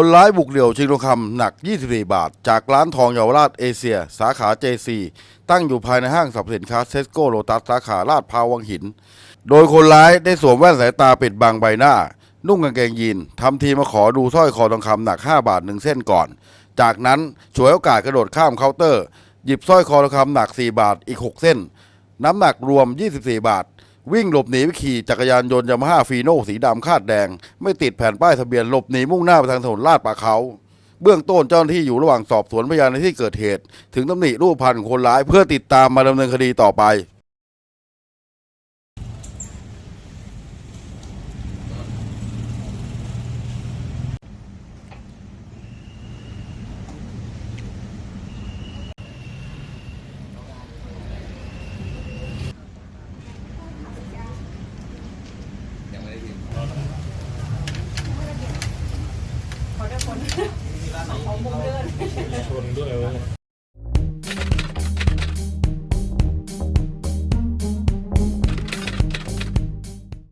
คนร้ายบุกเดี่ยวชิงทองคำหนัก 24 บาท จากร้านทองเยาวราชเอเชีย สาขา JC ตั้งอยู่ภายในห้างสรรพสินค้าเซสโกโลตัสสาขาลาดพร้าววังหิน โดยคนร้ายได้สวมแว่นสายตาปิดบังใบหน้า นุ่งกางเกงยีนทำทีมาขอดูสร้อยคอทองคำหนัก 5 บาทหนึ่งเส้นก่อน จากนั้นฉวยโอกาสกระโดดข้ามเคาน์เตอร์ หยิบสร้อยคอทองคำหนัก 4 บาทอีก 6 เส้น น้ำหนักรวม 24 บาท วิ่งหลบหนีไปขี่จักรยานยนต์ยามาฮ่าฟีโน่สีดำคาดแดง ไม่ติดแผ่นป้ายทะเบียนหลบหนีมุ่งหน้าไปทางถนนลาดป่าเขา เบื้องต้นเจ้าหน้าที่อยู่ระหว่างสอบสวนพยานในที่เกิดเหตุ ถึงตำหนิรูปพันธ์คนร้ายเพื่อติดตามมาดำเนินคดีต่อไป ชนด้วยเว้ย